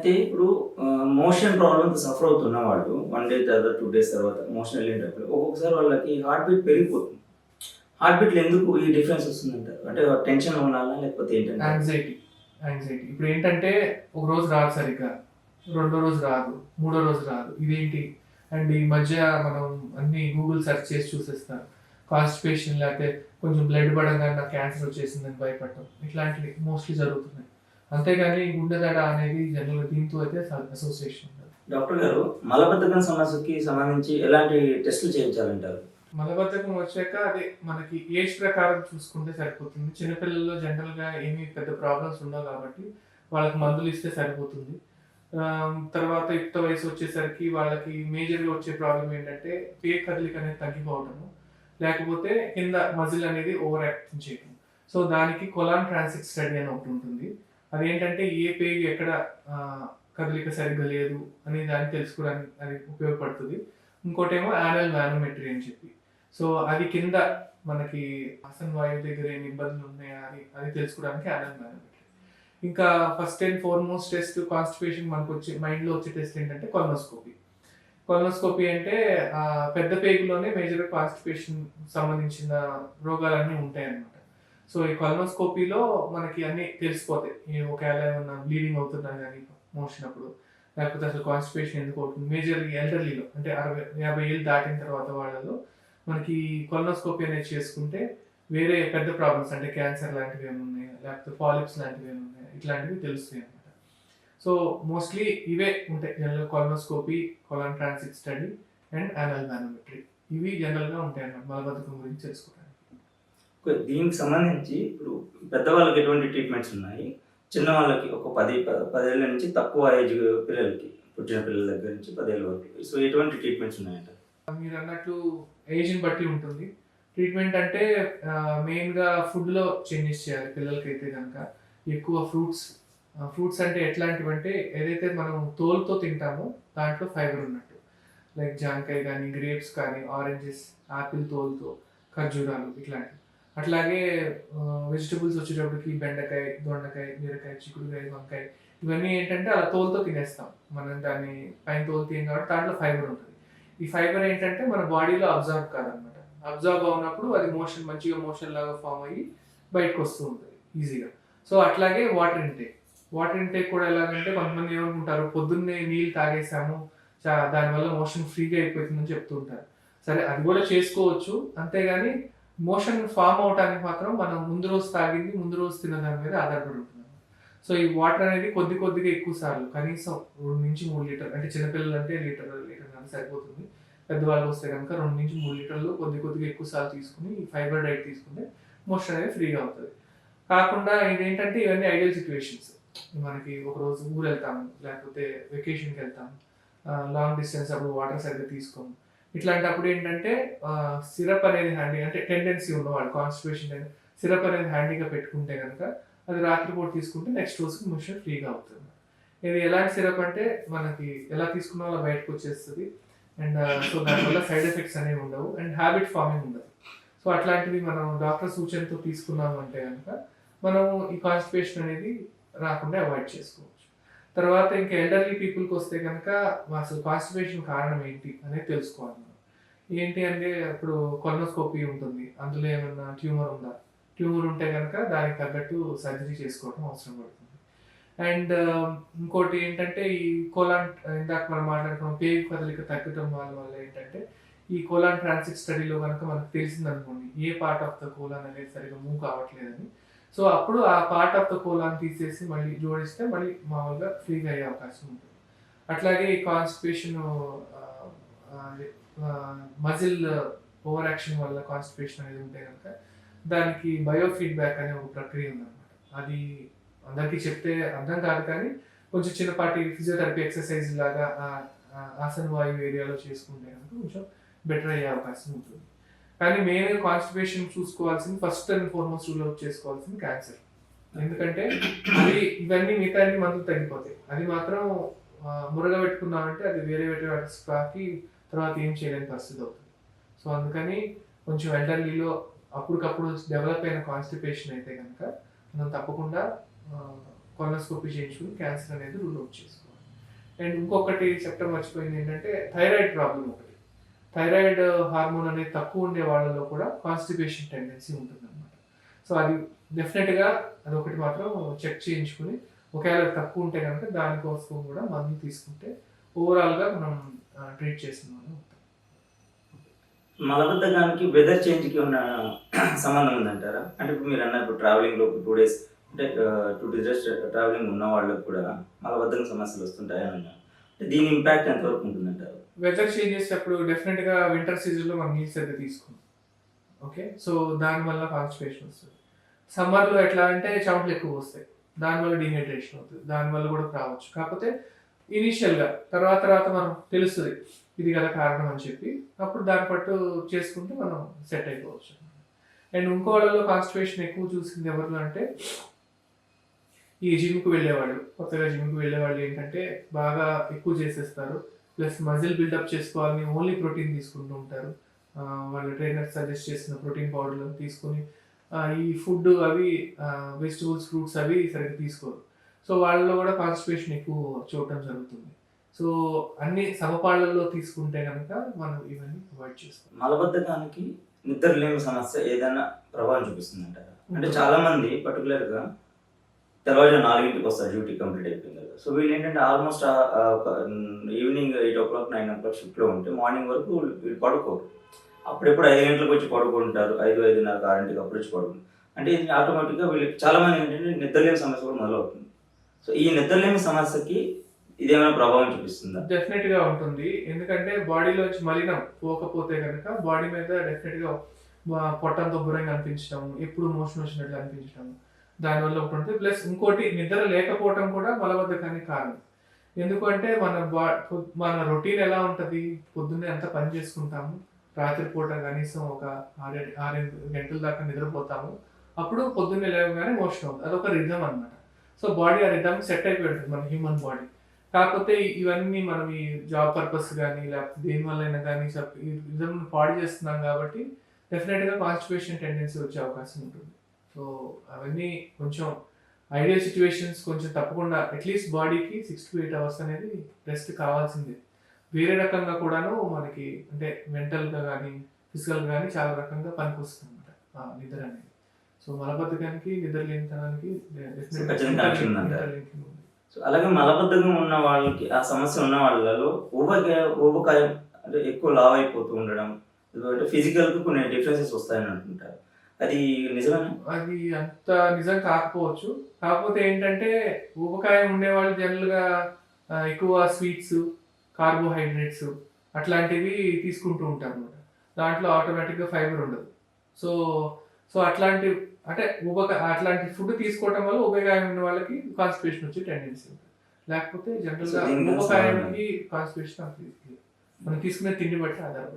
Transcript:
అయితే ఇప్పుడు motion problem suffer అవుతున్న వాళ్ళు వన్ డే తర్వాత టూ డేస్ తర్వాత మోషన్ వెళ్ళేటప్పుడు ఒక్కొక్కసారి వాళ్ళకి హార్ట్ బీట్ పెరిగిపోతుంది. హార్ట్ బీట్లో ఎందుకు ఈ డిఫరెన్స్ వస్తుందంటారు? అంటే టెన్షన్ ఉండాలా లేకపోతే ఏంటంటే? యాంగ్జైటీ యాంగ్జైటీ ఇప్పుడు ఏంటంటే ఒక రోజు రాదు సరిగ్గా రెండో రోజు రాదు మూడో రోజు రాదు ఇదేంటి? అండ్ ఈ మధ్య మనం అన్ని గూగుల్ సెర్చ్ చేసి చూసేస్తాం. కాన్స్టిపేషన్ లేకపోతే కొంచెం బ్లడ్ పడంగా నాకు క్యాన్సర్ వచ్చేసిందని భయపడటం ఇట్లాంటివి మోస్ట్లీ జరుగుతున్నాయి. అంతేగాని గుండె దడ అనేది జనరల్ దీంతో అయితే అసోసియేషన్ డాక్టర్ గారు మలబద్ధకం సమస్యకి సంబంధించి ఎలాంటి టెస్టులు చేయించాలంటారు? మలబద్ధకం వచ్చాక అదే మనకి ఏజ్ ప్రకారం చూసుకుంటే సరిపోతుంది. చిన్నపిల్లల్లో జనరల్గా ఏమీ పెద్ద ప్రాబ్లమ్స్ ఉండవు కాబట్టి వాళ్ళకి మందులు ఇస్తే సరిపోతుంది. తర్వాత యుక్త వయసు వచ్చేసరికి వాళ్ళకి మేజర్గా వచ్చే ప్రాబ్లం ఏంటంటే పే కదలిక అనేది తగ్గిపోవటము. లేకపోతే కింద మజిల్ అనేది ఓవర్ యాక్టింగ్ చేయటం. సో దానికి కొలాన్ ట్రాన్సిక్ స్టడీ అని ఒకటి ఉంటుంది. అదేంటంటే ఏ పేగు ఎక్కడ కదలిక సరిగ్గా లేదు అనే దాన్ని తెలుసుకోవడానికి అది ఉపయోగపడుతుంది. ఇంకోటేమో యానల్ మ్యానోమెట్రీ అని చెప్పి. సో అది కింద మనకి ఆసన్ వాయువు దగ్గర ఏమి ఇబ్బందులు ఉన్నాయా అని అది తెలుసుకోవడానికి యానల్ మ్యానోమెట్రీ ఇంకా first and foremost test constipation మనకు వచ్చే మైండ్లో వచ్చే టెస్ట్ ఏంటంటే కొలనోస్కోపీ కొలనోస్కోపీ అంటే పెద్ద పేగులోనే మేజర్ కాన్స్టిపేషన్ సంబంధించిన రోగాలన్నీ ఉంటాయన్నమాట. సో ఈ కొలనోస్కోపీలో మనకి అన్ని తెలిసిపోతాయి. ఒకవేళ ఏమన్నా బ్లీడింగ్ అవుతున్నా కానీ మోషన్ అప్పుడు లేకపోతే అసలు కాన్స్టిపేషన్ ఎందుకు అవుతుంది? మేజర్ ఎల్డర్లీలో అంటే అరవై యాభై ఏళ్ళు దాటిన తర్వాత వాళ్ళలో మనకి కొలనోస్కోపీ అనేది చేసుకుంటే వేరే పెద్ద ప్రాబ్లమ్స్ అంటే క్యాన్సర్ లాంటివి ఏమి లేకపోతే పాలిప్స్ లాంటివి ఏమి ఉన్నాయా? ఇట్లాంటివి తెలుస్తాయి అనమాట సో మోస్ట్లీ ఇవే ఉంటాయి. General colonoscopy colon transit study and anal manometry ఇవి జనరల్గా ఉంటాయి అన్నమాట. మలబద్ధకం గురించి తెలుసుకోవడానికి దీనికి సంబంధించి ఇప్పుడు పెద్దవాళ్ళకి ఎటువంటి ట్రీట్మెంట్స్ ఉన్నాయి? చిన్న వాళ్ళకి ఒక పది పదేళ్ళ నుంచి తక్కువ ఏజ్ పిల్లలకి పుట్టిన పిల్లల దగ్గర నుంచి పదేళ్ళ వరకు. సో ఎటువంటి ట్రీట్మెంట్స్ ఉన్నాయంట? మీరు అన్నట్టు ఏజ్ని బట్టి ఉంటుంది. ట్రీట్మెంట్ అంటే మెయిన్గా ఫుడ్లో చేంజెస్ చేయాలి పిల్లలకైతే కనుక ఎక్కువ ఫ్రూట్స్ ఫ్రూట్స్ అంటే ఎట్లాంటివి అంటే ఏదైతే మనం తోలుతో తింటామో దాంట్లో ఫైబర్ ఉన్నట్టు. లైక్ జాంకాయ కానీ గ్రేప్స్ కానీ ఆరెంజెస్ ఆపిల్ తోలుతో ఖర్జూరాలు ఇట్లాంటివి. అట్లాగే వెజిటబుల్స్ వచ్చేటప్పటికి బెండకాయ దొండకాయ బీరకాయ చిక్కుడుకాయ వంకాయ ఇవన్నీ ఏంటంటే అలా తోలుతో తినేస్తాం. మనం దాన్ని పైన తోలు తీయం కాబట్టి దాంట్లో ఫైబర్ ఉంటుంది. ఈ ఫైబర్ ఏంటంటే మన బాడీలో అబ్జర్వ్ కాదనమాట. అబ్జర్వ్ అవునప్పుడు అది మోషన్ మంచిగా మోషన్ లాగా ఫామ్ అయ్యి బయటకు వస్తూ ఉంటుంది ఈజీగా సో అట్లాగే వాటర్ ఇంటేక్ వాటర్ ఇంటేక్ కూడా ఎలాగంటే కొంతమంది ఏమనుకుంటారు పొద్దున్నే నీళ్ళు తాగేసాము దానివల్ల మోషన్ ఫ్రీగా అయిపోతుందని చెప్తుంటారు సరే అది కూడా చేసుకోవచ్చు. అంతేగాని మోషన్ ఫామ్ అవడానికి మాత్రం మనం ముందు రోజు తాగింది ముందు రోజు తిన్న దాని మీద ఆధారపడి ఉంటుంది. సో ఈ వాటర్ అనేది కొద్ది కొద్దిగా ఎక్కువ సార్లు కనీసం రెండు నుంచి మూడు లీటర్ అంటే చిన్నపిల్లలు అంటే లీటర్ లీటర్ కానీ సరిపోతుంది. పెద్దవాళ్ళు వస్తే కనుక రెండు నుంచి మూడు లీటర్లు కొద్ది కొద్దిగా ఎక్కువ సార్లు తీసుకుని ఫైబర్ డైట్ తీసుకుంటే మోషన్ అనేది ఫ్రీగా అవుతుంది. కాకుండా ఇదేంటంటే ఇవన్నీ ఐడియల్ సిచ్యువేషన్స్ మనకి ఒక రోజు ఊరు వెళ్తాము లేకపోతే వెకేషన్కి వెళ్తాము. లాంగ్ డిస్టెన్స్ అప్పుడు వాటర్ సరిగ్గా తీసుకోము. ఇట్లాంటప్పుడు ఏంటంటే సిరప్ అనేది హ్యాండీ అంటే టెండెన్సీ ఉన్నవాడు కాన్స్టిపేషన్ సిరప్ అనేది హ్యాండీగా పెట్టుకుంటే కనుక అది రాత్రిపూట తీసుకుంటే నెక్స్ట్ రోజుకి మిషన్ ఫ్రీగా అవుతుంది ఇది ఎలాంటి సిరప్ అంటే మనకి ఎలా తీసుకున్నా అలా బయటకు వచ్చేస్తుంది. అండ్ సో దానివల్ల సైడ్ ఎఫెక్ట్స్ అనేవి ఉండవు. అండ్ హ్యాబిట్ ఫార్మింగ్ ఉండదు. సో అట్లాంటివి మనం డాక్టర్ సూచనతో తీసుకున్నాము అంటే కనుక మనం ఈ కాన్స్టిపేషన్ అనేది రాకుండా అవాయిడ్ చేసుకోవచ్చు. తర్వాత ఇంకా ఎల్డర్లీ పీపుల్కి వస్తే కనుక అసలు కాన్స్టిపేషన్ కారణం ఏంటి అనేది తెలుసుకోవాలి. ఏంటి అంటే ఇప్పుడు కొలనోస్కోపీ ఉంటుంది. అందులో ఏమన్నా ట్యూమర్ ఉందా? ట్యూమర్ ఉంటే కనుక దానికి తగ్గట్టు సర్జరీ చేసుకోవడం అవసరం పడుతుంది. అండ్ um, ఇంకోటి ఏంటంటే ఈ కోలాన్ ఇందాక మనం మాట్లాడుకున్న పేగు కదలిక తగ్గటం వల్ల వల్ల ఏంటంటే ఈ కోలాన్ ట్రాన్సిక్ స్టడీలో కనుక మనకు తెలిసిందనుకోండి a part of the colon అనేది సరిగ్గా మూవ్ కావట్లేదని సో అప్పుడు ఆ పార్ట్ ఆఫ్ ద కోలాన్ తీసేసి మళ్ళీ జోడిస్తే మళ్ళీ మామూలుగా ఫ్రీగా అయ్యే అవకాశం ఉంటుంది. అట్లాగే ఈ కాన్స్టిపేషన్ మజిల్ ఓవర్ యాక్షన్ వల్ల కాన్స్టిపేషన్ అనేది ఉంటే కనుక దానికి బయో ఫీడ్బ్యాక్ అనే ఒక ప్రక్రియ ఉందన్నమాట. అది అందరికీ చెప్తే అర్థం కాదు కానీ కొంచెం చిన్నపాటి ఫిజియోథెరపీ ఎక్సర్సైజ్ లాగా ఆసన వాయువు ఏరియాలో చేసుకుంటే కనుక కొంచెం బెటర్ అయ్యే అవకాశం ఉంటుంది. కానీ మెయిన్ కాన్స్టిపేషన్ చూసుకోవాల్సింది first and foremost rule out చేసుకోవాల్సింది క్యాన్సర్ ఎందుకంటే అది ఇవన్నీ మిగతా అన్ని మందులు తగ్గిపోతాయి. అది మాత్రం మురగ పెట్టుకున్నామంటే అది వేరే వేరే కాకి తర్వాత ఏం చేయలేని పరిస్థితి అవుతుంది. సో అందుకని కొంచెం ఎల్డర్లీలో అప్పటికప్పుడు డెవలప్ అయిన కాన్స్టిపేషన్ అయితే కనుక మనం తప్పకుండా కొలనోస్కోపీ చేయించుకుని క్యాన్సర్ అనేది రూల్ అవుట్ చేసుకోవాలి. అండ్ ఇంకొకటి చెప్పడం మర్చిపోయింది ఏంటంటే థైరాయిడ్ ప్రాబ్లం ఒకటి. థైరాయిడ్ హార్మోన్ అనేది తక్కువ ఉండే వాళ్ళలో కూడా కాన్స్టిపేషన్ టెండెన్సీ ఉంటుందన్నమాట. సో అది డెఫినెట్గా అది ఒకటి మాత్రం చెక్ చేయించుకుని ఒకవేళ తక్కువ ఉంటే కనుక దానికోసం కూడా మందులు తీసుకుంటే ఓవరాల్గా మనం ట్రీట్ చేసిన వాళ్ళు మలబద్ధకానికి వెదర్ చేంజ్కి ఉన్న సంబంధం ఉందంటారా? అంటే ఇప్పుడు మీరు అన్నారు ట్రావెలింగ్లో టూ డేస్ అంటే టూ డేస్ ట్రావెలింగ్ ఉన్న వాళ్ళకు కూడా మలబద్ధకం సమస్యలు వస్తుంటాయని అన్నారు అంటే దీని ఇంపాక్ట్ ఎంతవరకు ఉంటుందంటారు? వెదర్ చేంజెస్ అప్పుడు డెఫినెట్గా వింటర్ సీజన్లో మనం నీళ్ళు సరిగ్గా తీసుకుంటాం. ఓకే సో దానివల్ల కాన్స్టిపేషన్ వస్తుంది. సమ్మర్లో ఎట్లా అంటే చెమటలు ఎక్కువ వస్తాయి. దానివల్ల డిహైడ్రేషన్ అవుతుంది. దానివల్ల కూడా రావచ్చు. కాకపోతే ఇనీషియల్గా తర్వాత తర్వాత మనం తెలుస్తుంది ఇది గల కారణం అని చెప్పి. అప్పుడు దాని పట్టు చేసుకుంటే మనం సెట్ అయిపోవచ్చు. అండ్ ఇంకో వాళ్ళలో కాన్స్టిపేషన్ ఎక్కువ చూసింది ఎవరిలో అంటే ఈ జిమ్కి వెళ్ళేవాళ్ళు. కొత్తగా జిమ్కి వెళ్ళేవాళ్ళు ఏంటంటే బాగా ఎక్కువ చేసేస్తారు. ప్లస్ మజిల్ బిల్డప్ చేసుకోవాలని ఓన్లీ ప్రోటీన్ తీసుకుంటూ ఉంటారు. వాళ్ళ ట్రైనర్ సజెస్ట్ చేసిన ప్రోటీన్ పౌడర్లు తీసుకొని ఈ ఫుడ్ అవి వెజిటబుల్స్ ఫ్రూట్స్ అవి సరిగ్గా తీసుకోరు. సో వాళ్ళలో కూడా కాన్స్టిపేషన్ ఎక్కువ చూడటం జరుగుతుంది. సో అన్ని సమపాళ్ళల్లో తీసుకుంటే కనుక మనం ఇవన్నీ అవాయిడ్ చేసుకోవాలి. మలబద్ధకానికి నిద్రలేమి సమస్య ఏదైనా ప్రభావం చూపిస్తుందంటారా? అంటే చాలా మంది పర్టికులర్గా తెల్లవారుజాము నాలుగింటికి వస్తారు డ్యూటీ కంప్లీట్ అయిపోయింది. సో వీళ్ళు ఏంటంటే almost evening eight o'clock nine o'clock షిఫ్ట్లో ఉంటే మార్నింగ్ వరకు వీళ్ళు పడుకోరు. అప్పుడెప్పుడు ఐదు గంటలకు వచ్చి పడుకుంటారు. ఐదు ఐదున్నర ఆరింటికి అప్పుడు వచ్చి పడుకుంటారు. అంటే ఇది ఆటోమేటిక్గా వీళ్ళకి చాలామంది ఏంటంటే నిద్రలేని సమస్య కూడా మొదలవుతుంది. సో ఈ నిద్రలేమి సమస్యకి ఇదేమైనా ప్రభావం చూపిస్తుందా? డెఫినెట్గా ఉంటుంది. ఎందుకంటే బాడీలోంచి మలినం పోకపోతే కనుక బాడీ మీద డెఫినెట్గా పొట్టంతో బురంగా అనిపించడం ఎప్పుడు మోషన్ వచ్చినట్లు అనిపించడం. దానివల్ల ఒకటి ఉంటుంది. ప్లస్ ఇంకోటి నిద్ర లేకపోవడం కూడా మలబద్ధకానికి కారణం. ఎందుకంటే మన బా మన రొటీన్ ఎలా ఉంటుంది? పొద్దున్నే ఎంత పని చేసుకుంటాము? రాత్రిపూట కనీసం ఒక ఆరేడు ఆరెనిమిది గంటల దాకా నిద్రపోతాము. అప్పుడు పొద్దున్నే లేవగానే మోషన్ అవుతుంది. అదొక రిధమ్ అనమాట సో బాడీ ఆ రిధమ్ సెట్ అయిపోయి ఉంటుంది మన హ్యూమన్ బాడీ కాకపోతే ఇవన్నీ మనం ఈ జాబ్ పర్పస్ కానీ లేకపోతే దేనివల్ల అయినా కానీ ఈ రిధమ్ పాడు చేస్తున్నాం కాబట్టి డెఫినెట్గా కాన్స్టిపేషన్ టెండెన్సీ వచ్చే అవకాశం ఉంటుంది. సో అవన్నీ కొంచెం ఐడియల్ సిచ్యువేషన్స్ కొంచెం తప్పకుండా అట్లీస్ట్ బాడీకి సిక్స్ టు ఎయిట్ అవర్స్ అనేది రెస్ట్ కావాల్సిందే. వేరే రకంగా కూడాను మనకి అంటే మెంటల్గా కానీ ఫిజికల్గా కానీ చాలా రకంగా పనికొస్తుంది అనమాట నిద్ర అనేది. సో మలబద్ధకానికి నిద్ర లేనితనానికి సో అలాగే మలబద్ధకం ఉన్న వాళ్ళకి ఆ సమస్య ఉన్న వాళ్ళలో ఊబకాయ ఊబకాయం అంటే ఎక్కువ లావ్ అయిపోతూ ఉండడం అంటే ఫిజికల్కు కొన్ని డిఫరెన్సెస్ వస్తాయని అంటుంటారు అది నిజమేనా? అది అంత నిజం కాకపోవచ్చు. కాకపోతే ఏంటంటే ఊబకాయం ఉండేవాళ్ళు జనరల్గా ఎక్కువ స్వీట్స్ కార్బోహైడ్రేట్స్ అట్లాంటివి తీసుకుంటూ ఉంటారు అనమాట దాంట్లో ఆటోమేటిక్గా ఫైబర్ ఉండదు. సో సో అట్లాంటి అంటే ఊబక అట్లాంటి ఫుడ్ తీసుకోవటం వల్ల ఊబకాయం ఉన్న వాళ్ళకి కాన్స్టిపేషన్ వచ్చే టెండెన్సీ ఉంటుంది. లేకపోతే జనరల్గా ఊబకాయానికి కాన్స్టిపేషన్ మనం తీసుకునే తిండి బట్టి ఆధారపడి